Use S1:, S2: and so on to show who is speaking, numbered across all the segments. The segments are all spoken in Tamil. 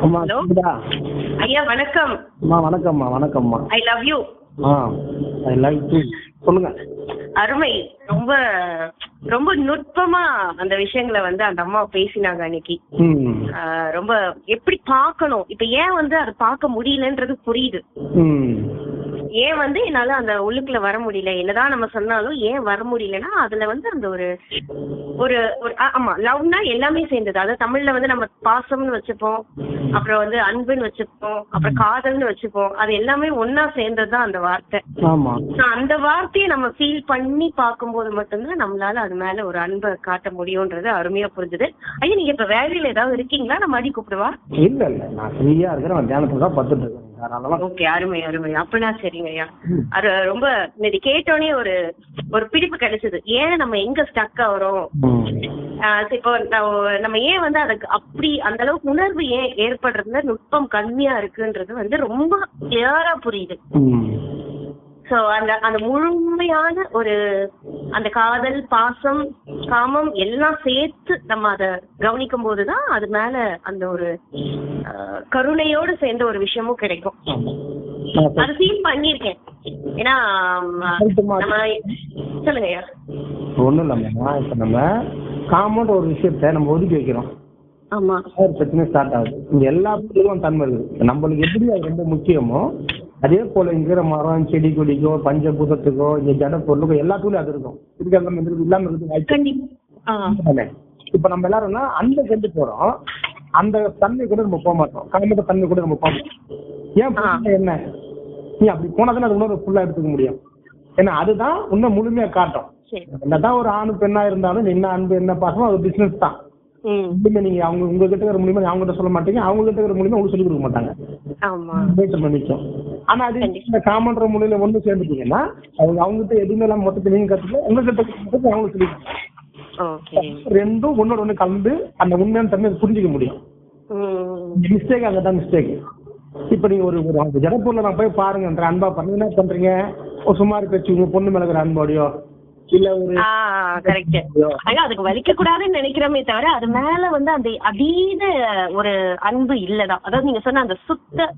S1: அம்மா
S2: ஐயா வணக்கம்.
S1: அம்மா வணக்கம்மா வணக்கம்மா.
S2: I love you
S1: ah I too சொல்லுங்க.
S2: அருமை. ரொம்ப ரொம்ப நுட்பமா அந்த விஷயங்களை வந்து அந்த அம்மா பேசினாங்க அன்னைக்கு. ரொம்ப எப்படி பார்க்கணும்? இப்ப ஏன் வந்து அதை பார்க்க முடியலன்றது புரியுது.
S1: ம்.
S2: ஏன் வந்து என்னால அந்த உள்ளுக்குள்ள வர முடியல? என்னதான் நம்ம சொன்னாலும் ஏன் வர முடியலன்னா அதுல வந்து அந்த ஒரு ஒரு ஒரு ஆமா லவ்னா எல்லாமே சேர்ந்தது. அதாவது தமிழ்ல வந்து நம்ம பாசம்னு வச்சுப்போம் அப்புறம் வந்து அன்புன்னு வச்சுப்போம் அப்புறம் காதல்னு வச்சுப்போம். அது எல்லாமே ஒன்னா சேர்ந்தது தான் அந்த வார்த்தை. அந்த வார்த்தையை நம்ம ஃபீல் பண்ணி பார்க்கும்போது மட்டும்தான் நம்மளால அது மேல ஒரு அன்பை காட்ட முடியும்ன்றது அருமையா புரிஞ்சுது. ஐயா நீங்க இப்ப வேலையில ஏதாவது இருக்கீங்களா? நம்ம அடி கூப்பிடுவா?
S1: இல்ல இல்ல. நான் ஃப்ரீயா இருக்கிறேன். நான் தியானத்துல தான் பத்துட்டு இருக்கேன். அதனால
S2: ஓகே அருமை அருமை. அப்படின்னா சரிங்க ஐயா. அது ரொம்ப இது கேட்டோடனே ஒரு ஒரு பிடிப்பு கிடைச்சது. ஏன் நம்ம எங்க ஸ்டக் ஆகுறோம்? இப்போ நம்ம- ஏன் வந்து அதுக்கு அப்படி அந்த அளவுக்கு உணர்வு ஏன் ஏற்படுறதுல நுட்பம் கம்மியா இருக்குன்றது வந்து ரொம்ப கிளியரா புரியுது. சோ அந்த அந்த முழுமையான ஒரு அந்த காதல் பாசம் காமம் எல்லாம் சேர்த்து நம்ம அதை கவனிக்கும் போதுதான் அது மேல அந்த ஒரு கருணையோடு சேர்ந்த ஒரு விஷயமும் கிடைக்கும். அது ஃபீல் பண்ணியிருக்கேன். ஏன்னா? நம்ம சொல்லுங்க
S1: ஒண்ணும் இல்லம்மா இப்ப நம்ம காமன்ற ஒரு விஷயத்த நம்ம ஒதுக்கி வைக்கிறோம்.
S2: ஆமா.
S1: பிரச்சனை ஸ்டார்ட் ஆகுது. இங்க எல்லா பொருளும் தன்மை இருக்குது நம்மளுக்கு எப்படி அது ரொம்ப முக்கியமோ அதே போல இங்கிற மரம் செடி கொடிக்கோ பஞ்சபூதத்துக்கோ இங்க ஜட பொருளுக்கோ எல்லாத்துலயும் அது இருக்கும். இதுக்கு இருக்கு இல்லாம இருக்குது? இப்ப நம்ம எல்லாரும்னா அந்த கண்டு போறோம். அந்த தன்மை கூட நம்ம போக மாட்டோம். காமத்த தன்மை கூட நம்ம போக மாட்டோம். ஏன் என்ன? நீ அப்படி போனாதானே அது உணர்வு ஃபுல்லா எடுத்துக்க முடியும். ஏன்னா அதுதான் இன்னும் முழுமையா காட்டும். என்னதான் ஒரு ஆணு பெண்ணா இருந்தாலும் என்ன அன்பு என்ன பாசமோ அது பிசினஸ் தான். நீங்க அவங்க உங்ககிட்ட இருக்கிற மூலியமா அவங்க கிட்ட சொல்ல மாட்டீங்க. அவங்க கிட்ட இருக்கிற மூலியமா உங்களுக்கு சொல்லி கொடுக்க மாட்டாங்க.
S2: ஆமா.
S1: பண்ணிக்கும் ஆனா அது இந்த காமன்ற மொழியில ஒண்ணு சேர்ந்துட்டீங்கன்னா அவங்க அவங்க கிட்ட எதுவுமே எல்லாம் மொத்தத்தை நீங்க கத்துக்க உங்ககிட்ட கத்துக்க அவங்க சொல்லி ரெண்டும் ஒன்னோட ஒண்ணு கலந்து அந்த உண்மையான தன்மை புரிஞ்சுக்க முடியும். மிஸ்டேக் அங்கே தான் மிஸ்டேக் இப்போ நீங்க ஒரு ஒரு ஜடப்பூர்ல நான் போய் பாருங்கன்ற அன்பா பண்ணி என்ன பண்றீங்க? ஒரு சுமார் பேச்சு உங்க பொண்ணு மேல இருக்கிற அன்போடையோ
S2: அதுக்கு வலிக்க கூடாதுன்னு நினைக்கிறோமே தவிர அது மேல வந்து அந்த அதீத ஒரு அன்பு இல்லதான். அதாவது நீங்க சொன்ன அந்த சுத்த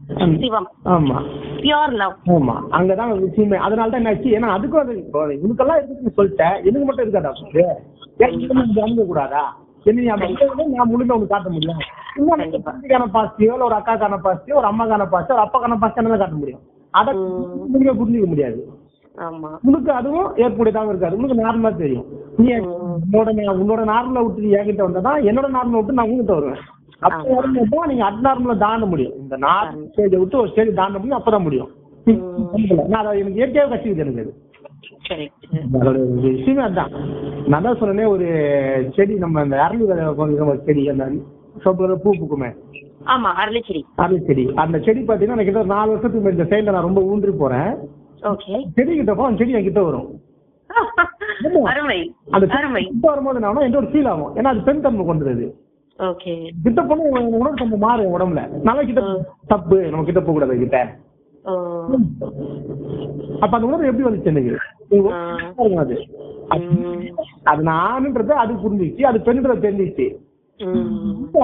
S2: சிவம்.
S1: ஆமா.
S2: பியோர் லவ்
S1: ஆமா. அங்கதான் விஷயமே அதனால தான் என்னாச்சு ஏன்னா அதுக்கும் அது இப்போ இதுக்கெல்லாம் இருக்குன்னு சொல்லிட்டேன் எனக்கு மட்டும் இருக்காதா சொல்லு அனுப்ப கூடாதா என்ன நான் முழுமை உங்களுக்கு காட்ட முடியும். இன்னும் பாசிட்டிவோ இல்ல ஒரு அக்காக்கான பாசிட்டிவோ ஒரு அம்மாக்கான பாசிட்டிவோ ஒரு அப்பாக்கான பாசிட்டிவ் காட்ட முடியும்? அதை புரிஞ்சுக்க முடியாது. உனக்கு அதுவும் ஏற்புடையதாகவும் இருக்காது. உனக்கு நார்மலா தெரியும். நீ உன்னோட உன்னோட நார்மலா விட்டு என்கிட்ட வந்தா என்னோட நார்மலா விட்டு நான் உங்ககிட்ட வருவேன். அப்ப வரும்போது நீங்க அட் நார்மலா தாண்ட முடியும். இந்த நார்மல் ஸ்டேஜை விட்டு ஒரு ஸ்டேஜ் தாண்ட முடியும் அப்பதான் முடியும். நான் அதை எனக்கு இயற்கையாக கசிக்குது எனக்கு அது. அதோட விஷயமே அதான். நான் தான் சொன்னேனே ஒரு செடி நம்ம அந்த அரளி ஒரு செடி அந்த சோப்புல பூ பூக்குமே.
S2: ஆமா அரளிச்செடி.
S1: அரளி செடி அந்த செடி பார்த்தீங்கன்னா எனக்கு ஒரு நாலு வருஷத்துக்கு இந்த சைடில் நான் ரொம்ப ஊன்றி போறேன்.
S2: ஓகே
S1: செடி கிட்ட போ அந்த செடி என் கிட்ட வரும்
S2: அருமை.
S1: அந்த
S2: அருமை.
S1: வரும்போது நான் எந்த ஒரு ஃபீல் ஆகும். ஏன்னா அது பெண் தன்மை கொண்டது
S2: ஓகே
S1: கிட்ட போனா உணர்வு தன்மை மாறும் உடம்புல. நல்லா கிட்ட தப்பு நம்ம கிட்ட போக கூடாது கிட்ட அப்ப அந்த உணர்வு எப்படி வந்துச்சு எனக்கு? அது. அது நானுன்றது அது புரிஞ்சிச்சு அது பெண்ன்றது தெரிஞ்சிச்சு.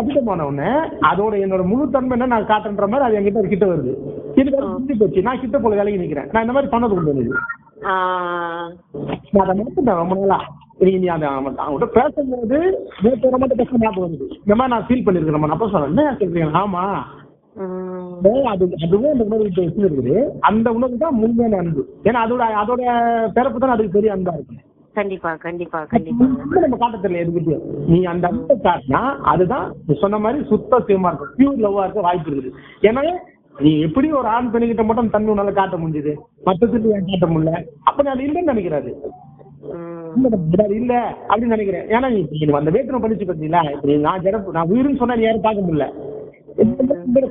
S1: அதிகமான உடனே அதோட என்னோட முழு தன்மை என்ன நான் காட்டுன்ற மாதிரி அது என்கிட்ட கிட்ட வருது. எனக்கு புரிஞ்சு போச்சு. நான் கிட்ட போல வேலைக்கு நிக்கிறேன். நான் இந்த மாதிரி பண்ணது வந்தது
S2: ஆ.
S1: நான் அதை நினைச்சிட்டேன் ரொம்ப நாளா. நீ நீ அதை அவன் அவங்ககிட்ட பேசும்போது நேற்று ரொம்ப பேச ஞாபகம் வருது இந்த மாதிரி நான் ஃபீல் பண்ணிருக்கேன் நம்ம அப்போ சொன்னேன் என்ன சொல்றீங்க? ஆமா. அது அதுவும் அந்த உணர்வு எப்படி இருக்குது அந்த உணர்வு தான் முழுமையான அன்பு. ஏன்னா அதோட அதோட பிறப்பு தான் அதுக்கு பெரிய அன்பா இருக்கு.
S2: கண்டிப்பா கண்டிப்பா கண்டிப்பா.
S1: நம்ம காட்ட தெரியல எதுக்கிட்டயும் நீ அந்த அன்பை காட்டினா அதுதான் சொன்ன மாதிரி சுத்த சேமா இருக்கும். பியூர் லவ்வா இருக்க வாய்ப்பு இருக்குது. ஏன்னா நீ எப்படி ஒரு ஆண் பெண்ணிக்கிட்ட மட்டும் தன்மை உன்னால காட்ட முடியுது மற்றத்துக்கு ஏன் காட்ட முடியல? அப்ப நீ அது இல்லைன்னு நினைக்கிறாரு. இல்ல, அப்படின்னு நினைக்கிறேன். ஏன்னா நீ அந்த வேற்றுமை படிச்சு பார்த்தீங்களா இப்ப நான் ஜடப்பு நான் உயிர்னு சொன்னா நீ யாரும் பார்க்க முடியல.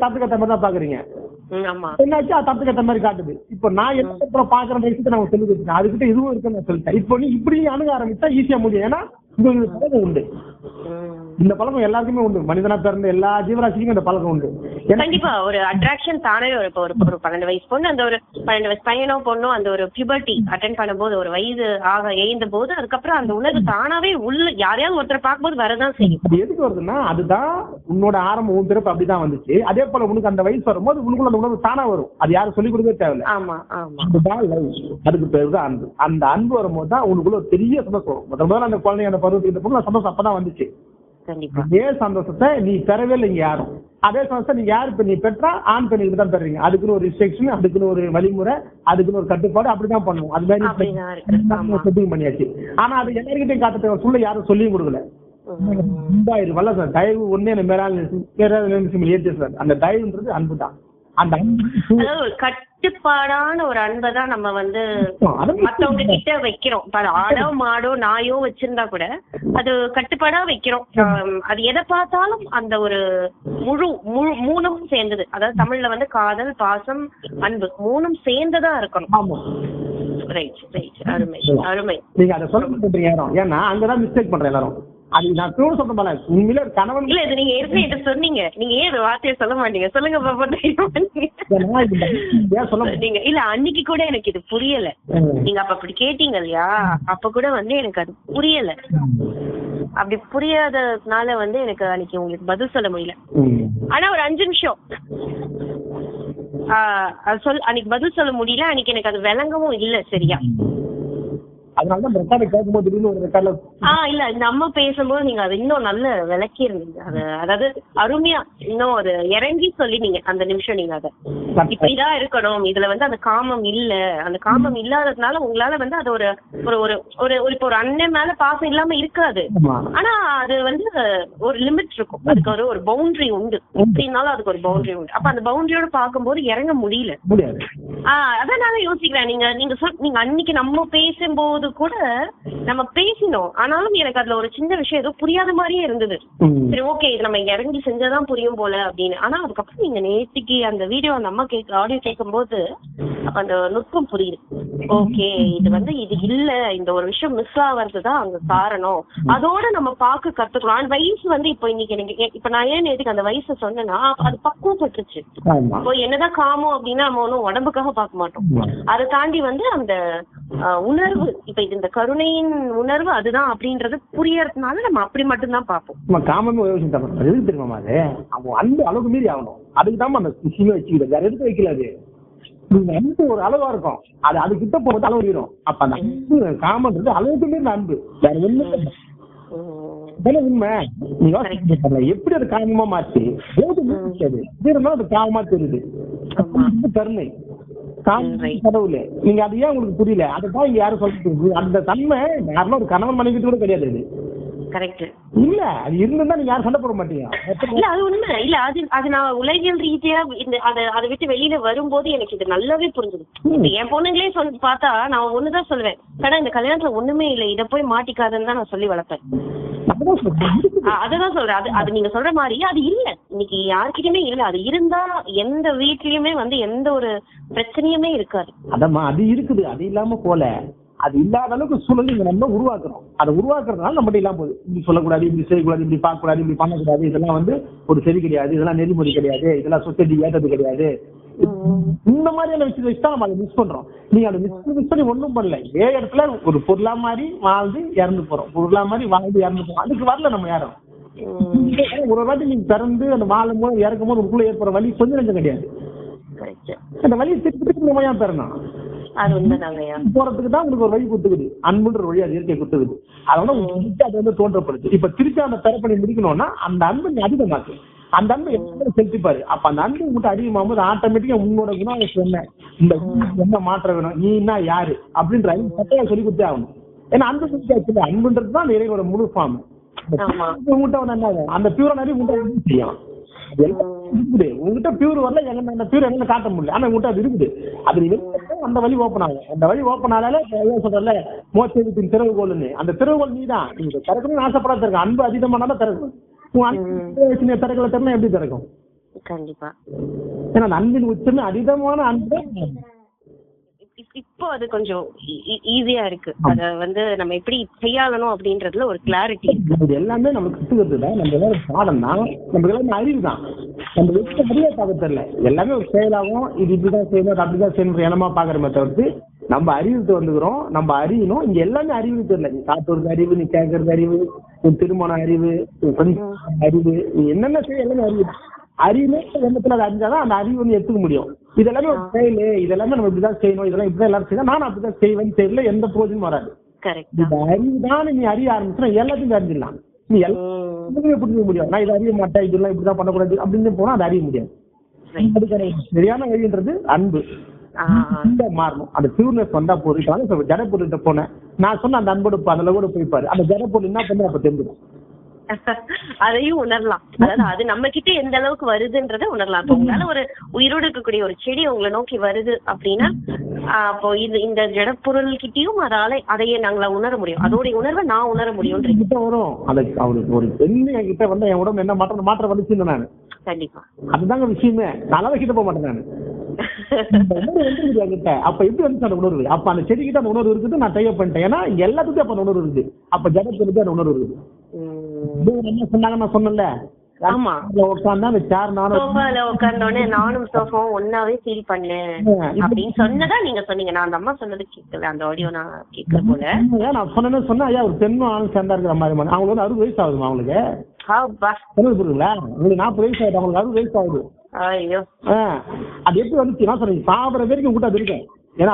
S1: தப்பு கத்த மாதிரி தான் பாக்குறீங்க. என்னாச்சு? தப்பு கத்த மாதிரி காட்டுது. இப்போ நான் என்ன பாக்குற விஷயத்தை நான் சொல்லி கொடுத்துட்டேன். அதுக்கிட்ட இதுவும் இருக்குன்னு நான் சொல்லிட்டேன். இப்போ நீ இப்படி அணுக ஆரம்பிச்சா ஈஸியா முடியும். ஏன்னா உங்களுக்கு பழக்கம் உண்டு. இந்த பழக்கம் எல்லாருக்குமே உண்டு. மனிதனா பிறந்த எல்லா ஜீவராசிக்கும் இந்த பழக்கம் உண்டு.
S2: கண்டிப்பா ஒரு அட்ராக்ஷன் தானே ஒரு இப்போ ஒரு ஒரு பன்னெண்டு வயசு பொண்ணு அந்த ஒரு பன்னெண்டு வயசு பையனோ பொண்ணோ அந்த ஒரு பியூபர்ட்டி அட்டன் பண்ணும்போது ஒரு வயது ஆக எழுந்த போது அதுக்கப்புறம் அந்த உணர்வு தானாவே உள்ள யாரையாவது ஒருத்தர் பார்க்கும்போது வரதான் செய்யும்.
S1: எதுக்கு வருதுன்னா அதுதான் உன்னோட ஆரம்பம் உன் பிறப்பு அப்படிதான் வந்துச்சு. அதே போல உனக்கு அந்த வயசு வரும்போது உனக்குள்ள அந்த உணர்வு தானா வரும். அது யாரும் சொல்லிக் கொடுக்கவே தேவையில்ல.
S2: ஆமா ஆமா.
S1: அதுதான். அதுக்கு பேர் தான் அன்பு. அந்த அன்பு வரும்போது தான் உனக்குள்ள ஒரு பெரிய சந்தோஷம் முதல்ல அந்த குழந்தை அந்த பருவத்துக்கு பொண்ணு சந்தோஷம் அப்பதான் வந்துச்சு. அதே சந்தோஷத்தை நீ பெறவே இல்லை யாரும். அதே சந்தோஷத்தை நீங்க யாரு இப்ப நீ பெற்றா ஆண் பெண்ணுக்கு தான் பெறுறீங்க. அதுக்குன்னு ஒரு ரிஸ்ட்ரிக்ஷன் அதுக்குன்னு ஒரு வழிமுறை அதுக்குன்னு ஒரு கட்டுப்பாடு அப்படிதான் பண்ணும் அது மாதிரி செட்டிங் பண்ணியாச்சு. ஆனா அது எல்லாருக்கிட்டையும் காட்ட தேவை சொல்ல யாரும் சொல்லியும் கொடுக்கல. வல்ல சார். தயவு ஒன்னே மேலான ஏற்றி சார் அந்த தயவுன்றது அன்பு தான் அந்த
S2: கட்டுப்பாடான ஒரு அன்பை தான் நம்ம வந்து மத்தவங்க கிட்ட வைக்கிறோம். ஆடோ மாடோ நாயோ வச்சிருந்தா கூட அது கட்டுப்பாடா வைக்கிறோம். அது எதை பார்த்தாலும் அந்த ஒரு முழு முழு மூணும் சேர்ந்தது. அதாவது தமிழ்ல வந்து காதல் பாசம் அன்பு மூணும் சேர்ந்ததா இருக்கணும்.
S1: ஆமா.
S2: ரைட் ரைட் அருமை அருமை.
S1: நீங்க அதை சொல்ல ஏன்னா அங்கதான் மிஸ்டேக் பண்றேன் எல்லாரும். அது நான் திரும்ப சொல்ல மாட்டேன் உண்மையில ஒரு கணவன்
S2: இல்ல இது நீங்க ஏற்கனவே சொன்னீங்க. நீங்க ஏன் வார்த்தையை சொல்ல மாட்டீங்க? சொல்லுங்க பாப்பா நீங்க? இல்ல அன்னைக்கு கூட எனக்கு இது புரியல. நீங்க அப்ப அப்படி கேட்டீங்க இல்லையா? அப்ப கூட வந்து எனக்கு அது புரியல. அப்படி புரியாததுனால வந்து எனக்கு அன்னைக்கு உங்களுக்கு பதில் சொல்ல முடியல. ஆனா ஒரு அஞ்சு நிமிஷம். சொல் அன்னைக்கு பதில் சொல்ல முடியல. அன்னைக்கு எனக்கு அது விளங்கவும் இல்ல சரியா.
S1: அதனாலதான் ரெக்கார்டை கேட்கும்போது திடீர்னு ஒரு ரெக்கார்ட்ல
S2: ஆஹ் இல்ல நம்ம பேசும்போது நீங்க அது இன்னும் நல்ல விளக்கி இருந்தீங்க அது அதாவது அருமையா இன்னும் அது இறங்கி சொல்லினீங்க அந்த நிமிஷம் நீங்க அதை. இப்படிதான் இருக்கணும். இதுல வந்து அந்த காமம் இல்ல. அந்த காமம் இல்லாததுனால உங்களால வந்து அது ஒரு ஒரு ஒரு ஒரு ஒரு இப்போ ஒரு அண்ணன் மேல பாசம் இல்லாம இருக்காது. ஆனா அது வந்து ஒரு லிமிட் இருக்கும். அதுக்கு ஒரு ஒரு பவுண்டரி உண்டு. எப்படின்னாலும் அதுக்கு ஒரு பவுண்டரி உண்டு. அப்ப அந்த பவுண்டரியோட பார்க்கும்போது இறங்க முடியல. ஆஹ் அதான் நான் யோசிக்கிறேன். நீங்க நீங்க சொல் நீங்க அன்னைக்கு நம்ம பேசும்போது கூட நம்ம பேசினோம். ஆனாலும் எனக்கு அதுல ஒரு சின்ன விஷயம் ஏதோ புரியாத மாதிரியே இருந்தது. சரி ஓகே இது நம்ம இறங்கி செஞ்சாதான் புரியும் போல அப்படின்னு. ஆனா அதுக்கப்புறம் நீங்க நேத்திக்கு அந்த வீடியோ நம்ம கேட்க ஆடியோ கேட்கும்போது அப்ப அந்த நுட்பம் புரியுது. ஓகே இது வந்து இது இல்ல. இந்த ஒரு விஷயம் மிஸ் ஆவறது தான் அங்க காரணம். அதோட நம்ம பார்க்க கத்துக்கலாம் அந்த வயசு வந்து இப்போ இன்னைக்கு எனக்கு இப்ப நான் ஏன் நேத்துக்கு அந்த வயசை சொன்னேன்னா அது பக்குவப்பட்டுருச்சு. இப்போ என்னதான் காமம் அப்படின்னா நம்ம ஒன்றும் உடம்புக்காக பார்க்க மாட்டோம். அதை தாண்டி வந்து அந்த உணர்வு இப்ப இது இந்த கருணையின் உணர்வு அதுதான் அப்படின்றது புரியறதுனால நம்ம அப்படி மட்டும்தான் பார்ப்போம்.
S1: நம்ம காமமே ஒரு விஷயம் எதுக்கு தெரியுமா அது? அவன் அன்பு அளவுக்கு மீறி ஆகணும். அதுக்கு தான் அந்த விஷயமே வச்சுக்கிது வேற எதுக்கு வைக்கல அது. அன்பு ஒரு அளவா இருக்கும். அது அது கிட்ட போகிறது அளவு மீறும் அப்ப அந்த அன்பு காமன்றது அளவுக்கு மீறின அன்பு வேற ஒண்ணு உண்மை? எப்படி அது காமமா மீறிச்சு அது காமமா தெரியுது. கருணை. கடவுள். நீங்க அது ஏன் உங்களுக்கு புரியல? அதுதான் இங்க யாரும் சொல்லிட்டு அந்த தன்மை யாருன்னா ஒரு கணவன் மனைவிட்டு கூட கிடையாது
S2: கரெக்ட்
S1: இல்ல அது இருந்திருந்தா நீங்க யாரும் சண்டை போட மாட்டீங்க
S2: இல்ல அது உண்மை. இல்ல அது அது நான் உலகியல் ரீதியா இந்த அதை அதை விட்டு வெளியில வரும்போது எனக்கு இது நல்லாவே புரிஞ்சுது. என் பொண்ணுங்களே சொல்லி பார்த்தா நான் ஒண்ணுதான் சொல்லுவேன். கடை இந்த கல்யாணத்துல ஒண்ணுமே இல்லை. இதை போய் மாட்டிக்காதுன்னு தான் நான் சொல்லி வளர்ப்பேன். அதுதான் சொல்றேன். அது அது நீங்க சொல்ற மாதிரி அது இல்ல. இன்னைக்கு யார்கிட்டயுமே இல்ல. அது இருந்தா எந்த வீட்லயுமே வந்து எந்த ஒரு பிரச்சனையுமே இருக்காது.
S1: அதம்மா அது இருக்குது. அது இல்லாம போல. அது இல்லாத அளவுக்கு சூழல் இங்க நம்ம உருவாக்குறோம். அதை உருவாக்குறதுனால நம்மகிட்ட இல்லாம போகுது. இப்படி சொல்லக்கூடாது இப்படி செய்யக்கூடாது இப்படி பார்க்கக்கூடாது இப்படி பண்ணக்கூடாது. இதெல்லாம் வந்து ஒரு சரி கிடையாது. இதெல்லாம் நெறிமுறை கிடையாது. இதெல்லாம் சொசைட்டி ஏற்றது கிடையாது. இந்த மாதிரியான விஷயத்தை வச்சு தான் நம்ம அதை மிஸ் பண்றோம். நீங்க அதை மிஸ் மிஸ் பண்ணி ஒண்ணும் பண்ணல. இதே இடத்துல ஒரு பொருளா மாதிரி வாழ்ந்து இறந்து போறோம். பொருளா மாதிரி வாழ்ந்து இறந்து போறோம். அதுக்கு வரல நம்ம யாரும். ஒரு வாட்டி நீங்க பிறந்து அந்த வாழும் போது இறக்கும் போது உங்களுக்குள்ள ஏற்படுற வலி கொஞ்சம் நெஞ்சம் கிடையாது. அந்த வலியை திருப்பி திருப்பி நம்ம ஏன் பெறணும்?
S2: அது உண்மைதாங்கய்யா
S1: போறதுக்கு தான் உங்களுக்கு ஒரு வழி கொடுத்துக்குது. அன்புன்ற வழி அது இயற்கை கொடுத்துக்குது. அதனால உங்களுக்கு அது வந்து தோன்றப்படுது. இப்ப திருப்பி அந்த பெறப்பணி முடிக்கணும்னா அந்த அன்பு நீ அதிகமாக்கு. அந்த அன்பு எப்படி செலுத்திப்பாரு. அப்ப அந்த அன்பு உங்கள்கிட்ட அதிகமாகும்போது ஆட்டோமேட்டிக்கா உன்னோட குணம் என்ன இந்த என்ன மாற்றம் வேணும் நீ என்ன யாரு அப்படின்ற அறிவு கட்டாயம் சொல்லி கொடுத்தே ஆகணும். ஏன்னா அன்பு கொடுத்தாச்சு அன்புன்றது தான் அந்த இறைவனோட முழு ஃபார்ம். உங்கள்கிட்ட என்ன? அந்த பியூரா நிறைய உங்கள்கிட்ட செய்யும் இருக்குது. உங்ககிட்ட பியூர் வரல எங்க அந்த பியூர் எங்க காட்ட முடியல. ஆனா உங்ககிட்ட அது இருக்குது. அது அந்த வழி ஓப்பன் ஆகும். அந்த வழி ஓப்பன் ஆனாலே சொல்றல மோச்சத்தின் திறவுகோல்னு அந்த திறவுகோல் நீ தான் நீங்க திறக்கணும்னு ஆசைப்படாத திறக்கும் அன்பு அதிகமானாலும் திறக்கும். உன் திறக்கல திறனா எப்படி திறக்கும்?
S2: கண்டிப்பா.
S1: ஏன்னா அந்த அன்பின் உச்சமே அதிகமான அன்பு.
S2: இப்போ அது கொஞ்சம் ஈஸியா இருக்கு. அத வந்து நம்ம எப்படி கையாளணும் அப்படின்றதுல ஒரு கிளாரிட்டி இருக்கு.
S1: இது எல்லாமே நம்ம கத்துக்கிறது தான் நம்ம எல்லாரும் பாடம் தான் நம்ம எல்லாமே அறிவு தான் நம்ம அறிவை பார்க்க தெரியல. எல்லாமே ஒரு செயலாகும் இது இப்படிதான் செய்யணும் அது அப்படிதான் செய்யணும் எண்ணமா பாக்குறமே தவிர்த்து நம்ம அறிவுக்கு வந்துக்கிறோம். நம்ம அறியணும். இங்க எல்லாமே அறிவு தெரியல. நீ சாப்பிடுறது அறிவு நீ கேட்கறது அறிவு உன் திருமண அறிவு அறிவு நீ என்னென்ன செய்ய எல்லாமே அறிவு. தான். அறிவே எண்ணத்துல அதை அறிஞ்சாதான் அந்த அறிவு வந்து எடுத்துக்க முடியும். இதெல்லாமே ஒரு செயல் இதெல்லாமே நம்ம இப்படிதான் செய்யணும் இதெல்லாம் இப்படிதான் எல்லாரும் செய்யணும். நானும் அப்படிதான் செய்வேன் தெரியல எந்த பிரோஜனமும் வராது. இந்த அறிவு தான் நீ அறிய ஆரம்பிச்சுனா எல்லாத்தையும் அறிஞ்சிடலாம். நீ எல்லாத்தையுமே புரிஞ்சுக்க முடியும் நான் இதை அறிய மாட்டேன் இதெல்லாம் இப்படிதான் பண்ணக்கூடாது அப்படின்னு போனா அதை அறிய முடியாது. அது கிடையாது. சரியான வழின்றது அன்பு. இந்த மாறணும். அந்த பியூர்னஸ் வந்தா போதும். ஜடப்பொருள்கிட்ட போனேன். நான் சொன்ன அந்த அன்போடு அந்த கூட போய்ப்பாரு அந்த ஜடப்பொருள் என்ன பண்ணு அப்ப தெரிஞ்சிடும்
S2: அதையும் உணரலாம். அதாவது அது நம்ம கிட்ட எந்த அளவுக்கு வருதுன்றத உணரலாம். இப்போ உங்களால ஒரு உயிரோடு இருக்கக்கூடிய ஒரு செடி உங்களை நோக்கி வருது அப்படின்னா அப்போ இது இந்த ஜடப்பொருள் கிட்டயும் அதால அதையே நாங்கள உணர முடியும். அதோடைய உணர்வை நான் உணர முடியும்ன்றீங்க
S1: கிட்ட வரும். அந்த அவருக்கு ஒரு பெண்ணு என்கிட்ட வந்து என் உடம்பு என்ன மாற்றம் மாற்றம் வந்துச்சுன்னு நான்.
S2: கண்டிப்பா.
S1: அதுதாங்க விஷயமே. நான் கிட்ட போக மாட்டேன் நான். அப்ப எப்படி வந்துச்சு அந்த உணர்வு? அப்ப அந்த செடி கிட்ட அந்த உணர்வு இருக்குது நான் டைப் பண்ணிட்டேன். ஏன்னா எல்லாத்துக்கும் அப்ப அந்த உணர்வு இருக்குது. அப்ப ஜடத்துக்கு அந்த உணர்வு இருக்குது. என்ன சொன்னாங்க நான் சொன்னேன்ல?
S2: ஆமா.
S1: உட்காந்தா அந்த சேர் நானும்
S2: சோஃபால உட்கார்ந்தோடனே நானும் சோஃபாவும் ஒன்னாவே ஃபீல் பண்ணேன். அப்படின்னு சொன்னதா நீங்க சொன்னீங்க. நான் அந்த அம்மா சொன்னது கேட்கல அந்த ஆடியோ நான் கேட்கல போல.
S1: நான் சொன்னேன்னு சொன்னா ஐயா ஒரு பெண்ணும் ஆணும் சேர்ந்தா இருக்கிற மாதிரி. அவங்களுக்கு வந்து அறுபது வயசு ஆகுதுமா அவங்களுக்கு. புரியுங்களா உங்களுக்கு நாற்பது வயசு ஆகுது அவங்களுக்கு அறுபது வயசு ஆகுது.
S2: ஐயோ.
S1: அது எப்படி வந்துச்சு? நான் சொல்றேன் சாப்பிட்ற வரைக்கும் கூட அது இருக்கும் ஏன்னா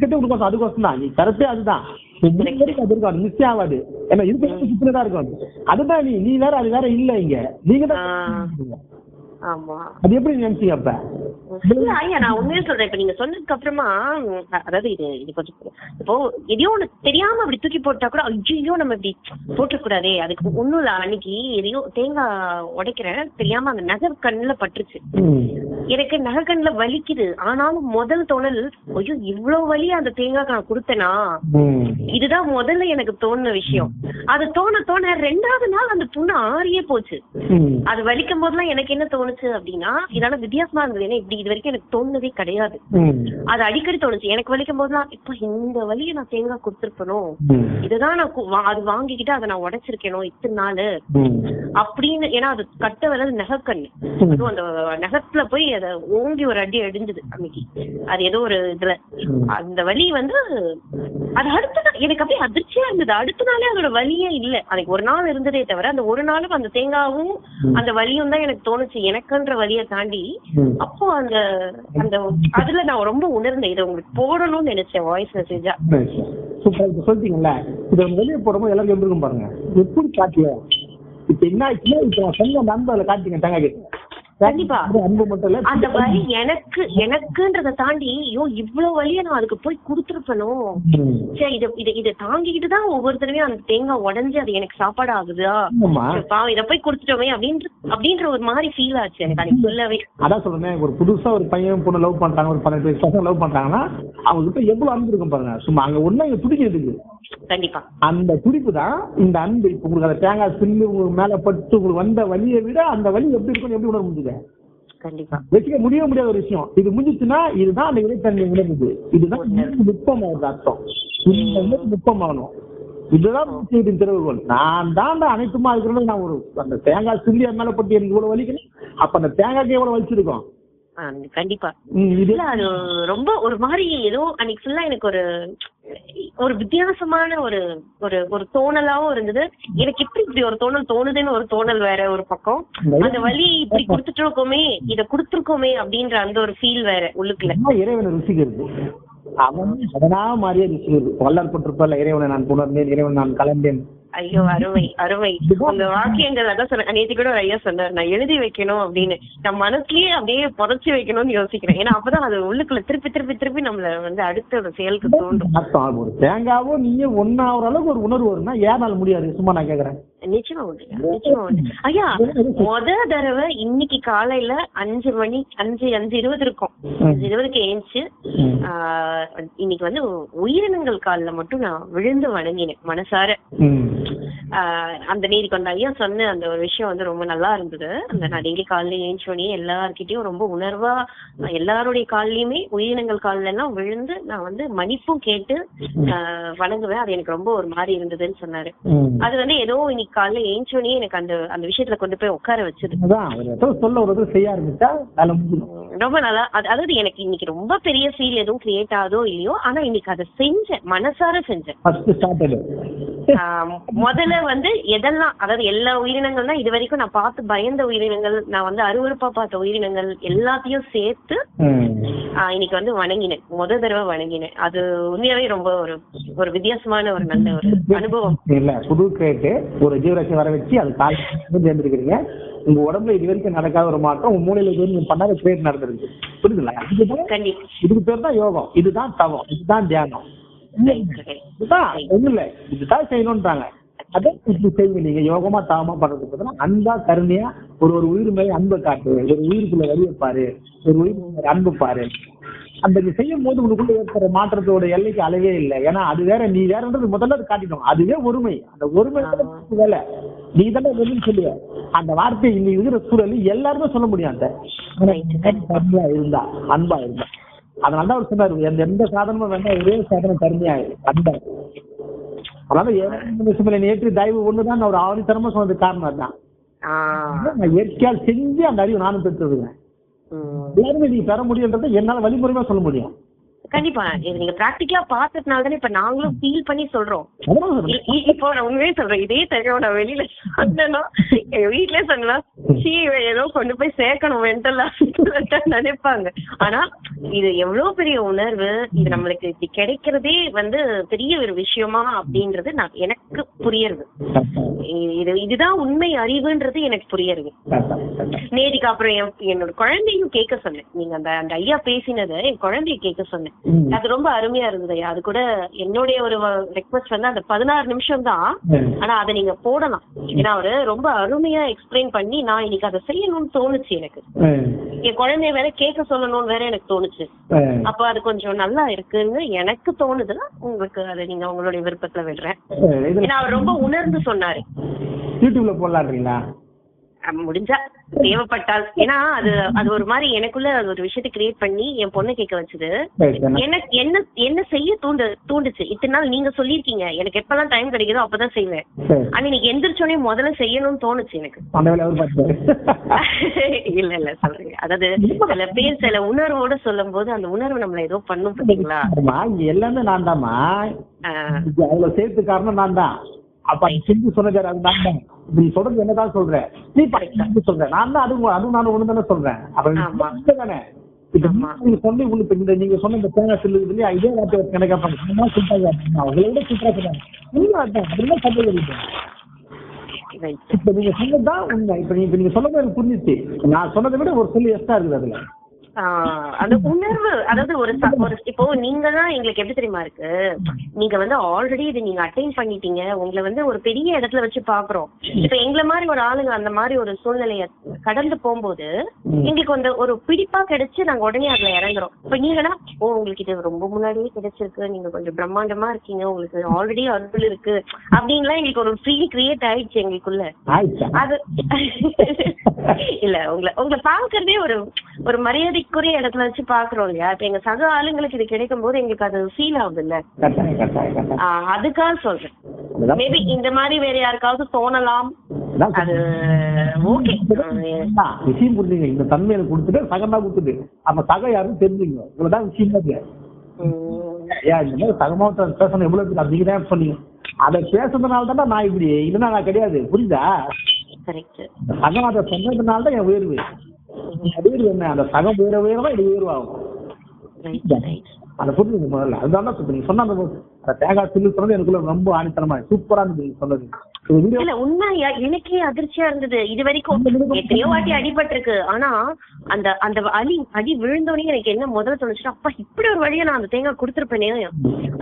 S1: கிட்ட கொடுக்கோம் அதுக்கோசம் தான். நீ கரெக்டே அதுதான். இருக்கும் மிஸ் ஆகாது. ஏன்னா இருக்கிறது சுத்தினதா இருக்கும் அது அதுதான் நீ நீ வேற அது வேற இல்ல இங்க. நீங்க தான்.
S2: ஆமா.
S1: அது எப்படி நினைச்சீங்க அப்ப?
S2: ஐயா நான் உண்மையா சொல்றேன். இப்ப நீங்க சொன்னதுக்கு அப்புறமா அதாவது இது இது கொஞ்சம் இப்போ எதையோ ஒண்ணு தெரியாம அப்படி தூக்கி போட்டா கூட ஐயோ நம்ம இப்படி போட்டக்கூடாதே அதுக்கு ஒண்ணும் இல்ல. அன்னைக்கு எதையோ தேங்காய் உடைக்கிறேன் தெரியாம அந்த நகர் கண்ணுல பட்டுருச்சு. எனக்கு நகைக்கண்ணுல வலிக்குது. ஆனாலும் முதல் தோணல் ஐயோ இவ்வளவு வலி அந்த தேங்காய்க்கு நான் கொடுத்தேனா. இதுதான் முதல்ல எனக்கு தோணுன விஷயம். அது தோண தோண ரெண்டாவது நாள் அந்த புண்ணு ஆறியே போச்சு. அது வலிக்கும் போதெல்லாம் எனக்கு என்ன தோணுச்சு அப்படின்னா இதான வித்தியாசமா இருந்தது. ஏன்னா இப்படி இது வரைக்கும் எனக்கு தோணுனதே கிடையாது. அது அடிக்கடி தோணுச்சு. எனக்கு வலிக்கும் போதெல்லாம் இப்ப இந்த வலியை நான் தேங்காய் கொடுத்துருப்பணும்
S1: ம்.
S2: இதுதான் நான் அது வாங்கிக்கிட்டு அதை நான் உடைச்சிருக்கணும் இத்தனை நாள். அப்படின்னு ஏன்னா அது கட்ட வரது நகைக்கண்ணு. அதுவும் அந்த நகத்துல போய் அதை ஓங்கி ஒரு அடி அடிஞ்சது அன்னைக்கு. அது ஏதோ ஒரு இதுல. அந்த வலி வந்து அது அடுத்த நாள் எனக்கு அப்படியே அதிர்ச்சியா இருந்தது. அடுத்த நாளே அதோட வலியே இல்ல. அன்னைக்கு ஒரு நாள் இருந்ததே தவிர அந்த ஒரு நாளும் அந்த தேங்காவும் அந்த வலியும் தான் எனக்கு தோணுச்சு. எனக்குன்ற வலியை தாண்டி. அப்போ அந்த அந்த அதுல நான் ரொம்ப உணர்ந்தேன். இதை உங்களுக்கு போடணும்னு நினைச்சேன் வாய்ஸ் மெசேஜா
S1: சூப்பர் சொல்லிட்டீங்கல்ல? இதை வெளியே போடும்போது எல்லாரும் எப்படி இருக்கும் பாருங்க? எப்படி காட்டிய இப்ப என்ன ஆச்சுன்னா இப்ப நான் சொன்ன அதில் காட்டிங்க தேங்காய் கேட்டு
S2: கண்டிப்பா.
S1: அன்பு மட்டும் இல்ல
S2: அந்த வலி எனக்கு எனக்குன்றத தாண்டி ஐயோ இவ்வளவு வலியை நான் அதுக்கு போய் கொடுத்துருப்பணும்
S1: ம்.
S2: சரி இத இத இத தாங்கிக்கிட்டு தான் ஒவ்வொரு தடவையும் அந்த தேங்காய் உடைஞ்சு அது எனக்கு சாப்பாடு ஆகுதா? பாவம் இத போய் கொடுத்துட்டோமே அப்படின்ற அப்படின்ற ஒரு மாதிரி ஃபீல் ஆச்சு எனக்கு. அன்னைக்கு சொல்லவே
S1: அதான் சொல்றேன் ஒரு புதுசா ஒரு பையன் பொண்ணு லவ் பண்றாங்க ஒரு பன்னெண்டு வயசு பசங்க லவ் பண்றாங்கன்னா அவங்க கிட்ட எவ்வளவு அன்பு இருக்கும் பாருங்க. சும்மா அங்க ஒண்ணு இங்க துடிக்கிறதுக்கு
S2: கண்டிப்பா.
S1: அந்த துடிப்பு தான் இந்த அன்பு. இப்ப உங்களுக்கு அந்த தேங்காய் சில்லு உங்களுக்கு மேல பட்டு உங்களுக்கு வந்த வலியை விட அந்த வலி எப்படி இருக்கும்னு எப்படி உணர முடியுது?
S2: கண்டிப்பா.
S1: வச்சுக்க முடிய முடியாத ஒரு விஷயம். இது முடிஞ்சுச்சுன்னா இதுதான் அந்த இடைத்தன்மை உணர்வு இதுதான் நுட்பமாகுது அர்த்தம். நுட்பமாகணும். இதுதான் முக்கியத்தின் திறவுகோல் நான் தான் அனைத்துமா இருக்கிறது நான் ஒரு அந்த தேங்காய் சில்லி மேல பட்டு எனக்கு இவ்வளவு வலிக்கணும் அப்ப அந்த தேங்காய்க்கு எவ்வளவு வலிச்சிருக்கோம்?
S2: கண்டிப்பா. இல்ல அது ரொம்ப ஒரு மாதிரி ஏதோ அன்னைக்கு ஃபுல்லா எனக்கு ஒரு ஒரு வித்தியாசமான ஒரு ஒரு ஒரு தோணலாவும் இருந்தது. எனக்கு எப்படி இப்படி ஒரு தோணல் தோணுதுன்னு ஒரு தோணல் வேற ஒரு பக்கம். அந்த வலி இப்படி கொடுத்துட்டு இருக்கோமே இத கொடுத்துருக்கோமே அப்படின்ற அந்த ஒரு ஃபீல் வேற உள்ளுக்குள்ள.
S1: இறைவனை ருசிக்கிறது. அவன் அதனா மாதிரியே ருசிக்கிறது. வல்லர் இறைவனை நான் புணர்ந்தேன் இறைவன் நான் கலந்தேன்
S2: ஐயோ அருமை அருமை. உங்க வாக்கியங்கள் அதான் சொன்ன நேற்று கூட ஒரு ஐயா சொன்னார். நான் எழுதி வைக்கணும் அப்படின்னு. நான் மனசுலயே அப்படியே புதைச்சு வைக்கணும்னு யோசிக்கிறேன். ஏன்னா அப்பதான் அது உள்ளுக்குள்ள திருப்பி திருப்பி திருப்பி நம்மள வந்து அடுத்த ஒரு செயலுக்கு தோன்றும்
S1: ஒரு தேங்காவோ நீயே ஒன்னாகிற அளவுக்கு ஒரு உணர்வு வரும்னா ஏனால் முடியாது? சும்மா நான் கேக்குறேன்.
S2: நிச்சயமா உண்டு நிச்சயமா உண்டு ஐயா முத தடவை இன்னைக்கு காலையில அஞ்சு மணி அஞ்சு அஞ்சு இருபது இருக்கும். அஞ்சு இருபதுக்கு ஏஞ்சி இன்னைக்கு வந்து உயிரினங்கள் காலில் மட்டும் நான் விழுந்து வணங்கினேன் மனசார. அந்த நீதிக்கு வந்த ஐயா சொன்ன அந்த ஒரு விஷயம் வந்து ரொம்ப நல்லா இருந்தது. அந்த நான் டெய்லி காலையில ஏஞ்சோடனே எல்லார்கிட்டயும் ரொம்ப உணர்வா நான் எல்லாருடைய கால்லயுமே உயிரினங்கள் கால்ல எல்லாம் விழுந்து நான் வந்து மன்னிப்பும் கேட்டு வணங்குவேன். அது எனக்கு ரொம்ப ஒரு மாதிரி இருந்ததுன்னு சொன்னாரு. அது வந்து ஏதோ இன்னைக்கு காலையில ஏஞ்சோடனே எனக்கு அந்த அந்த விஷயத்துல கொண்டு போய் உட்கார வச்சது.
S1: சொல்ல ஒரு செய்ய ஆரம்பிச்சா
S2: ரொம்ப நல்லா அது- அதாவது எனக்கு இன்னைக்கு ரொம்ப பெரிய ஃபீல் எதுவும் கிரியேட் ஆகுதோ இல்லையோ ஆனா இன்னைக்கு அதை செஞ்சேன் மனசார செஞ்சேன். முதல்ல வந்து எதெல்லாம் அதாவது எல்லா உயிரினங்கள் தான் இது வரைக்கும் நான் பார்த்து பயந்த உயிரினங்கள் நான் வந்து அருவருப்பா பார்த்த உயிரினங்கள் எல்லாத்தையும் சேர்த்து இன்னைக்கு வந்து வணங்கினேன். முத தடவை வணங்கினேன். அது உண்மையாவே ரொம்ப ஒரு ஒரு வித்தியாசமான ஒரு நல்ல ஒரு அனுபவம்.
S1: இல்ல புது கிரேட்டு ஒரு ஜீவராசி வர வச்சு அது கால் சேர்ந்துருக்கீங்க உங்க உடம்புல இது வரைக்கும் நடக்காத ஒரு மாற்றம் உங்க மூலையில இது வரைக்கும் பண்ணாத கிரேட் நடந்திருக்கு.
S2: கண்டிப்பா.
S1: இதுக்கு பேர் தான் யோகம். இதுதான் தவம். இதுதான் தியானம். இதுதான் ஒண்ணும் இல்ல. இதுதான் செய்யணும்ன்றாங்க. அதை செய்யுங்க நீங்க. யோகமா தாமா பண்றது பார்த்தீங்கன்னா அன்பா கருணையா ஒரு ஒரு உயிர் மேல அன்பை காட்டு ஒரு உயிருக்குள்ள வழியை பாரு ஒரு உயிர் அன்பு பாரு அந்த செய்யும் போது உனக்குள்ள ஏற்படுற மாற்றத்தோட எல்லைக்கு அளவே இல்லை. ஏன்னா அது வேற நீ வேறன்றது முதல்ல அது காட்டிடும் அதுவே ஒருமை. அந்த ஒருமை வேலை. நீ தானே வெளின்னு சொல்லுவ. அந்த வார்த்தையை இன்னைக்கு இருக்கிற சூழல் எல்லாருமே சொல்ல முடியும் அந்த. இருந்தா அன்பா இருந்தா. அதனால தான் அவர் சொன்னாரு எந்த எந்த சாதனமும் வேண்டாம் ஒரே சாதனம் கருமையா அன்பா ஏழாம் நிமிஷம் நேற்று தயவு ஒண்ணுதான் அவர் ஆவணித்தனமா சொன்னதுக்கு காரணம் அதுதான்.
S2: ஆஹ்
S1: நான் இயற்கையால் செஞ்சு அந்த அறிவு நானும் பெற்றுருவேன்
S2: உம்
S1: எல்லாருமே நீ பெற முடியுன்றதை என்னால வழிமுறையா சொல்ல முடியும்.
S2: கண்டிப்பா. இது நீங்க பிராக்டிக்கலா பார்த்ததுனால தானே இப்ப நாங்களும் ஃபீல் பண்ணி சொல்றோம். இப்போ நான் உண்மையே சொல்றேன். இதே தகவல் நான் வெளியில சொன்னேன்னா எங்க வீட்லயே சொன்னா சீ இவன் ஏதோ கொண்டு போய் சேர்க்கணும் மென்டலா நினைப்பாங்க. ஆனா இது எவ்வளவு பெரிய உணர்வு. இது நம்மளுக்கு இப்படி கிடைக்கிறதே வந்து பெரிய ஒரு விஷயமா அப்படின்றது நான் எனக்கு புரியுறது. இது இதுதான் உண்மை அறிவுன்றது எனக்கு புரியுறது. நேதிக்கு அப்புறம் என் என்னோட குழந்தையும் கேட்க சொன்னேன். நீங்க அந்த அந்த ஐயா பேசினதை என் குழந்தைய கேட்க சொன்னேன். அது ரொம்ப அருமையா இருந்தது ஐயா. அது கூட என்னுடைய ஒரு ரெக்வஸ்ட் வந்து அந்த பதினாறு நிமிஷம் தான். ஆனா அதை நீங்க போடலாம். ஏன்னா அவரு ரொம்ப அருமையா எக்ஸ்பிளைன் பண்ணி நான் இன்னைக்கு அதை செய்யணும்னு தோணுச்சு எனக்கு. என் குழந்தைய வேற கேட்க சொல்லணும்னு வேற எனக்கு தோணுச்சு. அப்ப அது கொஞ்சம் நல்லா இருக்குன்னு எனக்கு தோணுதுன்னா உங்களுக்கு அதை நீங்க உங்களுடைய விருப்பத்துல விடுறேன். ஏன்னா அவர் ரொம்ப உணர்ந்து சொன்னாரு.
S1: யூடியூப்ல போடலான்றீங்களா?
S2: முடிஞ்சா தேவைப்பட்டால். ஏன்னா அது அது ஒரு மாதிரி எனக்குள்ள அது ஒரு விஷயத்தை கிரியேட் பண்ணி என் பொண்ணை கேட்க வச்சது. எனக்கு என்ன என்ன செய்ய தூண்டு தூண்டுச்சு? இத்தனை நாள் நீங்க சொல்லியிருக்கீங்க. எனக்கு எப்பெல்லாம் டைம் கிடைக்குதோ அப்பதான் செய்வேன். ஆனா இன்னைக்கு எந்திரிச்சோடனே முதல்ல செய்யணும்னு தோணுச்சு எனக்கு. இல்ல இல்ல சொல்றீங்க அதாவது சில பேர் சில உணர்வோட சொல்லும் போது அந்த உணர்வு நம்மள ஏதோ பண்ணும் பாத்தீங்களா?
S1: எல்லாமே நான் இது அவ்வளவு சேர்த்து காரணம் நான் தான். அப்ப அது செஞ்சு சொன்னது அது நான் நீ சொல்றது என்னதான் சொல்றேன் நீ படிக்க சொல்றேன் நான் தான் அதுவும் அதுவும் நான் ஒண்ணு தானே சொல்றேன். அப்ப நீ தானே. நீங்க சொன்னி உங்களுக்கு இந்த நீங்க சொன்ன இந்த தேங்காய் சில்லு இல்லையா? இதே வார்த்தை கேட்பாங்க சும்மா சொல்லிட்டாங்க அவங்களை விட சூப்பரா சொன்னாங்க உண்மை சந்தேகம். இப்ப நீங்க சொன்னதுதான் உண்மை. இப்ப நீங்க நீங்க சொன்னது எனக்கு புரிஞ்சிச்சு. நான் சொன்னதை விட ஒரு சொல்லி எக்ஸ்ட்ரா இருக்குது அதுல.
S2: அந்த உணர்வு அதாவது ஒரு ஒரு இப்போ நீங்க தான் எங்களுக்கு எப்படி தெரியுமா இருக்கு? நீங்க வந்து ஆல்ரெடி இது நீங்க அட்டைன் பண்ணிட்டீங்க. உங்களை வந்து ஒரு பெரிய இடத்துல வச்சு பாக்குறோம் இப்ப எங்களை மாதிரி ஒரு ஆளுங்க அந்த மாதிரி ஒரு சூழ்நிலைய கடந்து போகும்போது எங்களுக்கு அந்த ஒரு பிடிப்பா கிடைச்சு நாங்க உடனே அதுல இறங்குறோம். இப்ப நீங்கன்னா ஓ உங்களுக்கு இது ரொம்ப முன்னாடியே கிடைச்சிருக்கு. நீங்க கொஞ்சம் பிரம்மாண்டமா இருக்கீங்க. உங்களுக்கு ஆல்ரெடி அருள் இருக்கு. அப்படின்லாம் எங்களுக்கு ஒரு ஃபீல் கிரியேட் ஆயிடுச்சு எங்களுக்குள்ள. அது இல்ல உங்களை உங்களை பாக்குறதே ஒரு ஒரு மரியாதைக்குரிய இடத்துல வச்சு பாக்குறோம் இல்லையா? இப்ப எங்க சக ஆளுங்களுக்கு இது கிடைக்கும் போது எங்களுக்கு அது ஃபீல் ஆகுது இல்ல அதுக்காக சொல்றேன். மேபி இந்த மாதிரி வேற யாருக்காவது தோணலாம். அது ஓகே
S1: விஷயம் புரிஞ்சுங்க. இந்த தன்மை எனக்கு கொடுத்துட்டு சகம் தான் கொடுத்துட்டு. அப்ப சகம் யாருன்னு தெரிஞ்சுங்க. இவ்வளவுதான் விஷயம் இருக்கு ஏன் இந்த மாதிரி சகமாவட்ட பேசணும் எவ்வளவு இருக்கு அது தான் சொன்னீங்க. அதை பேசுறதுனால தான் நான் இப்படி இல்லைன்னா நான் கிடையாது. புரியுதா? சகமாவட்ட சொன்னதுனால தான் என் உயர்வு. அது உயர்வு என்ன அந்த சகம் உயர உயரமா இது உயர்வாகும் அதை புரிஞ்சுங்க முதல்ல. அதுதான் நீங்க சொன்ன அந்த அந்த தேங்காய் சில்லு சொன்னது எனக்குள்ள ரொம்ப ஆணித்தனமா சூப்பரா இருந்தது சொன்னது.
S2: இல்ல உண்மையா எனக்கே அதிர்ச்சியா இருந்தது. இது வரைக்கும் எத்தனையோ வாட்டி அடிபட்டிருக்கு. ஆனா அந்த அந்த அடி அடி விழுந்தோடனே எனக்கு என்ன முதல்ல தோணுச்சுன்னா அப்பா இப்படி ஒரு வழியை நான் அந்த தேங்காய் கொடுத்துருப்பேனே.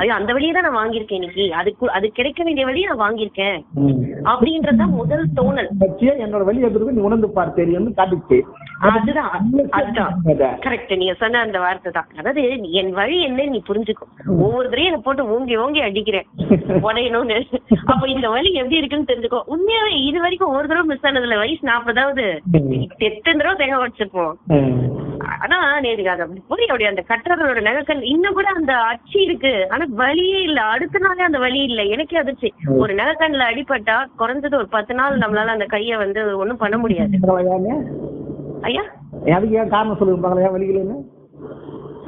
S2: ஐயோ அந்த வழியை தான் நான் வாங்கியிருக்கேன் இன்னைக்கு. அதுக்கு அது கிடைக்க வேண்டிய வழியை நான் வாங்கியிருக்கேன். அப்படின்றதுதான் முதல் தோணல்.
S1: என்னோட வழி எதிர்ப்பு நீ உணர்ந்து பார். தெரியும்னு காட்டிச்சு.
S2: அதுதான் அதுதான். கரெக்ட் நீங்க சொன்ன அந்த வார்த்தை தான். அதாவது என் வழி என்ன நீ புரிஞ்சுக்கோ. ஒவ்வொரு தடையும் என்னை போட்டு ஓங்கி ஓங்கி அடிக்கிறேன். உடையணும்னு. அப்ப இந்த வழி எப்படி இருக்கு? இருக்குன்னு தெரிஞ்சுக்கோ. உண்மையாவே இது வரைக்கும் ஒரு தடவை மிஸ் ஆனதுல வயசு நாற்பதாவது. எத்தனை தடவை தேங்காய் உடைச்சிருப்போம். ஆனா நேருக்கு அது அப்படி புரிய அப்படியே அந்த கட்டுறதோட நகைக்கல் இன்னும் கூட அந்த அச்சு இருக்கு. ஆனா வலியே இல்ல. அடுத்த நாளே அந்த வலி இல்ல. எனக்கே அதிர்ச்சி. ஒரு நகைக்கண்ணுல அடிபட்டா குறைஞ்சது ஒரு பத்து நாள் நம்மளால அந்த கைய வந்து ஒண்ணும் பண்ண முடியாது. ஐயா?
S1: அதுக்கு ஏன் காரணம் சொல்லிருப்பாங்களா ஏன் வலிக்கலன்னு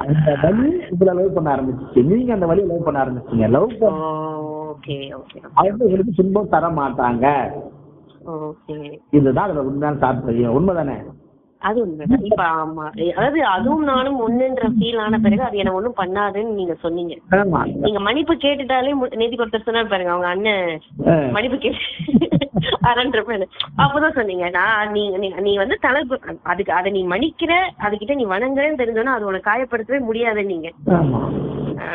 S1: அந்த வலி இதுல லவ் பண்ண ஆரம்பிச்சிச்சு. நீங்க அந்த வழியை லவ் பண்ண ஆரம்பிச்சீங்க. லவ் பண்ண
S2: ஓகே ஓகே
S1: அவங்க உங்களுக்கு துன்பம் தர மாட்டாங்க
S2: ஓகே
S1: இதுதான் அதுல உண்மையான தாற்பயம் உண்மைதானே?
S2: அது உண்மைதான். இப்ப ஆமா அதாவது அதுவும் நானும் ஒண்ணுன்ற ஃபீல் ஆன பிறகு அது என்ன ஒண்ணும் பண்ணாதுன்னு நீங்க சொன்னீங்க. நீங்க மன்னிப்பு கேட்டுட்டாலே நேத்திக்கு ஒருத்தர் சொன்னார் பாருங்க அவங்க அண்ணன். மன்னிப்பு கேட்டு அரண்றப்ப அப்பதான் சொன்னீங்க. நான் நீ நீ- வந்து தலை அதுக்கு அதை நீ மன்னிக்கிற அதுகிட்ட நீ வணங்குறேன்னு தெரிஞ்சோன்னா அது உனக்கு காயப்படுத்தவே முடியாது நீங்க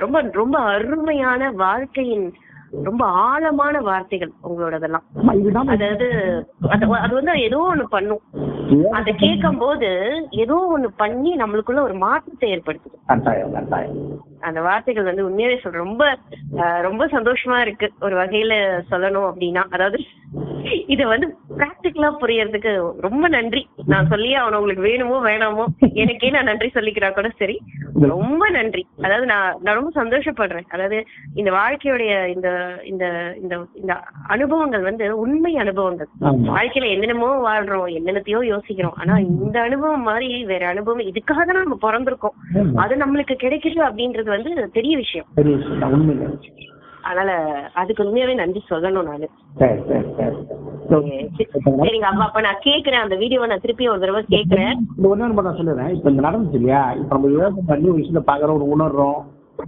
S2: ரொம்ப ரொம்ப அருமையான வாழ்க்கையின் ரொம்ப ஆழமான வார்த்தைகள் உங்களோடதெல்லாம்.
S1: ஆமா, இதுதான்
S2: அதாவது அது அது வந்து ஏதோ ஒண்ணு பண்ணும். அதை கேட்கும் போது ஏதோ ஒண்ணு பண்ணி நம்மளுக்குள்ள ஒரு மாற்றத்தை ஏற்படுத்துது. அந்த வார்த்தைகள் வந்து உண்மையாவே சொல்றேன் ரொம்ப ரொம்ப சந்தோஷமா இருக்கு. ஒரு வகையில சொல்லணும் அப்படின்னா. அதாவது இத வந்து பிராக்டிக்கலா புரியறதுக்கு ரொம்ப நன்றி. நான் சொல்லி அவன உங்களுக்கு வேணுமோ வேணாமோ எனக்கே நான் நன்றி சொல்லிக்கிறா கூட சரி. ரொம்ப நன்றி. அதாவது நான் நான் ரொம்ப சந்தோஷப்படுறேன். அதாவது இந்த வாழ்க்கையுடைய இந்த இந்த இந்த இந்த அனுபவங்கள் வந்து உண்மை அனுபவங்கள். வாழ்க்கையில என்னென்னமோ வாழ்றோம் என்னென்னத்தையோ யோசிக்கிறோம். ஆனா இந்த அனுபவம் மாதிரி வேற அனுபவம் இதுக்காக தான் நம்ம பிறந்திருக்கோம். அது நம்மளுக்கு கிடைக்குது அப்படின்றது வந்து பெரிய விஷயம்.
S1: பெரிய விஷயம். உண்மையில
S2: அதனால அதுக்கு உண்மையாவே நன்றி சொல்லணும் நானு.
S1: சரி சரி சரி. சரி.
S2: சரிங்க அப்பா அப்ப நான் கேக்குறேன். அந்த வீடியோவை நான் திருப்பி ஒரு தடவை கேக்குறேன்.
S1: இந்த நம்ம நான் சொல்லுறேன். இப்ப இந்த நடந்துச்சு இல்லையா? இப்ப நம்ம யோகம் பண்ணி ஒரு விஷயத்த பாக்குறோம் ஒரு உணர்றோம்.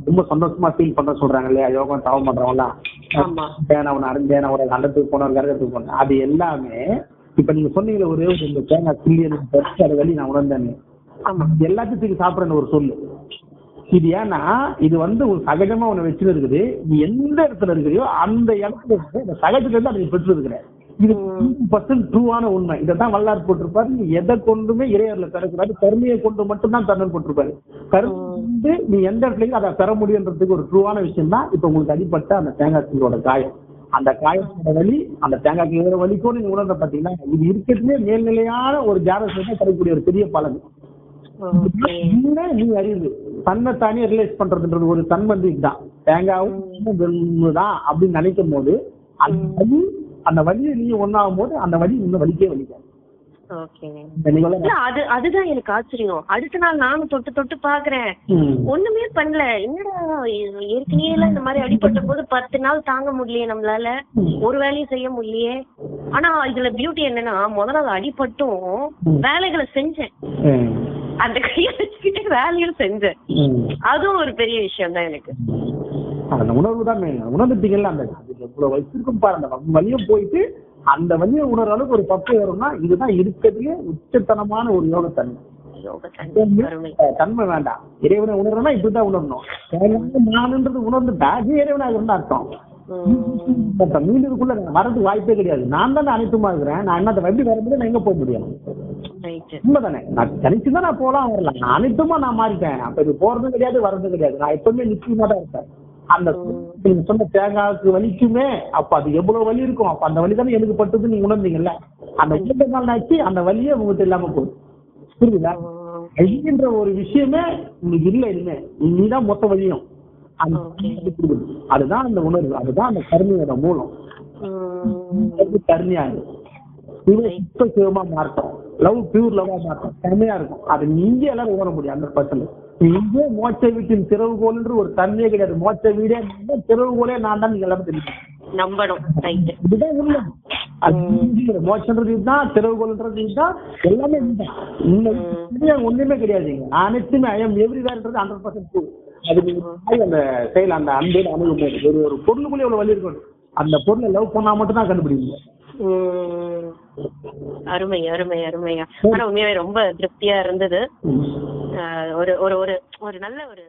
S1: ரொம்ப சந்தோஷமா ஃபீல் பண்ற சொல்றாங்க இல்லையா? யோகம் தவம் பண்றவங்கலாம்.
S2: ஆமா.
S1: நான் அவனை அறிஞ்சேன் நான் ஒரு கண்டத்துக்கு போனேன் ஒரு கரகத்துக்கு போனேன். அது எல்லாமே இப்ப நீங்க சொன்னீங்களே ஒரே ஒரு தேங்காய் கிள்ளி எனக்கு பறிச்சு அதை வழி நான் எல்லாத்தையும் தூக்கி சாப்பிட்றேன்னு ஒரு சொல்லு. இது ஏன்னா இது வந்து ஒரு சகஜமா உன்னை வச்சுட்டு இருக்குது நீ எந்த இடத்துல இருக்கிறியோ அந்த இடத்துல இருக்கிற இந்த சகஜத்துல இருந்து அதை நீ பெற்று இருக்கிற இது பர்சன்ட் ட்ரூவான உண்மை. இதை தான் வல்லார் போட்டிருப்பாரு. நீ எதை கொண்டுமே இறையர்ல பெறக்கூடாது கருமையை கொண்டு மட்டும்தான் தன்னன் போட்டிருப்பாரு. கருமை வந்து நீ எந்த இடத்துலயும் அதை பெற முடியுன்றதுக்கு ஒரு ட்ரூவான விஷயம் தான் இப்ப உங்களுக்கு அடிப்பட்ட அந்த தேங்காய் தூளோட காயம். அந்த காயத்தோட வலி அந்த தேங்காய் எவ்வளவு வலிக்கும் நீங்க உணர்ந்த பாத்தீங்கன்னா இது இருக்கிறதுலே மேல்நிலையான ஒரு ஜாதகத்தை தரக்கூடிய ஒரு பெரிய பலன். நீ அறிவு. தன்னை தானே ரியலைஸ் பண்றதுன்றது ஒரு தன்மந்து இதுதான் தேங்காவும் தான் அப்படின்னு நினைக்கும் போது அந்த வலி அந்த வலியை நீ ஒன்னாகும் போது அந்த வலி இன்னும் வலிக்கே வலிக்காது.
S2: அது அதுதான் எனக்கு ஆச்சரியம். அடுத்த நாள் நானும் தொட்டு தொட்டு பாக்குறேன். ஒண்ணுமே பண்ணல. என்னடா ஏற்கனவே எல்லாம் இந்த மாதிரி அடிபட்ட போது பத்து நாள் தாங்க முடியலையே நம்மளால. ஒரு வேலையும் செய்ய முடியலையே. ஆனா இதுல பியூட்டி என்னன்னா முத நாள் அடிபட்டும். வேலைகளை செஞ்சேன். அந்த கையை வச்சுக்கிட்டு வேலையும் செஞ்சேன். அதுவும் ஒரு பெரிய விஷயம் தான் எனக்கு
S1: அந்த உணர்வு தான் உணர்ந்துட்டீங்கல்ல அந்த அது எவ்வளவு வச்சிருக்கும் பாரு அந்த வலியும் போயிட்டு அந்த வலியை உணர்ற அளவுக்கு ஒரு பப்பு வரும்னா இதுதான் இருக்கிறதுலே உச்சத்தனமான ஒரு
S2: யோக தன்மை
S1: தன்மை வேண்டாம். இறைவனை உணர்றனா இப்படிதான் உணரணும். நானுன்றது உணர்ந்துட்டா அது இறைவனாக இருந்தா அர்த்தம். மீண்டுக்குள்ள வரதுக்கு வாய்ப்பே கிடையாது. நான் தானே அனைத்துமா இருக்கிறேன். நான் என்ன எப்படி வரதுல நான் எங்க போக முடியும்? உண்மைதானே? நான் தனிச்சு தான் நான் போலாம் வரலாம். நான் அனைத்துமா நான் மாறிட்டேன். அப்ப இது போறதும் கிடையாது வர்றதும் கிடையாது. நான் எப்பவுமே நிச்சயமா தான் இருப்பேன். அந்த நீங்க சொன்ன தேங்காய்க்கு வலிக்குமே அப்ப அது எவ்வளவு வலி இருக்கும்? அப்ப அந்த வலி தானே எனக்கு பட்டது நீங்க உணர்ந்தீங்கல்ல? அந்த உணர்ந்த நாள் ஆச்சு அந்த வலியே உங்ககிட்ட இல்லாம போகுது. புரியுதா? வலின்ற ஒரு விஷயமே உங்களுக்கு இல்ல இனிமே. நீதான் மொத்த வலியும். அதுதான் அந்த உணர்வு. அதுதான் அந்த கருணையோட மூலம். இவன் இப்ப சிவமா மாற்றம் லவ் பியூர் லவ்வா மாற்றம் செம்மையா இருக்கும். அது நீங்க எல்லாரும் உணர முடியும் அந்த பர்சன் இங்கே மோட்ச வீட்டின் திறவுகோல்ன்ற ஒரு தன்மையே கிடையாது. மோட்ச வீடே திறவுகோலே நான் தான் நீங்க எல்லாரும் தெரியும்.
S2: நம்பணும்.
S1: இதுதான் உண்மை. மோட்சன்றது இதுதான் திறவுகோல்ன்றது இதுதான். எல்லாமே ஒண்ணுமே கிடையாதுங்க அனைத்துமே ஐஎம் எவ்ரி வேர்ன்றது ஹண்ட்ரட் பர்சன்ட் அது அந்த செயல் அந்த அன்பு அணுகும்போது ஒரு ஒரு பொருளுக்குள்ளே எவ்வளவு வலி இருக்கணும் அந்த பொருளை லவ் பண்ணா மட்டும் தான் கண்டுபிடிங்க
S2: உம் அருமை அருமை. அருமையா ஆனா உண்மையாவே ரொம்ப திருப்தியா இருந்தது. ஒரு ஒரு ஒரு நல்ல ஒரு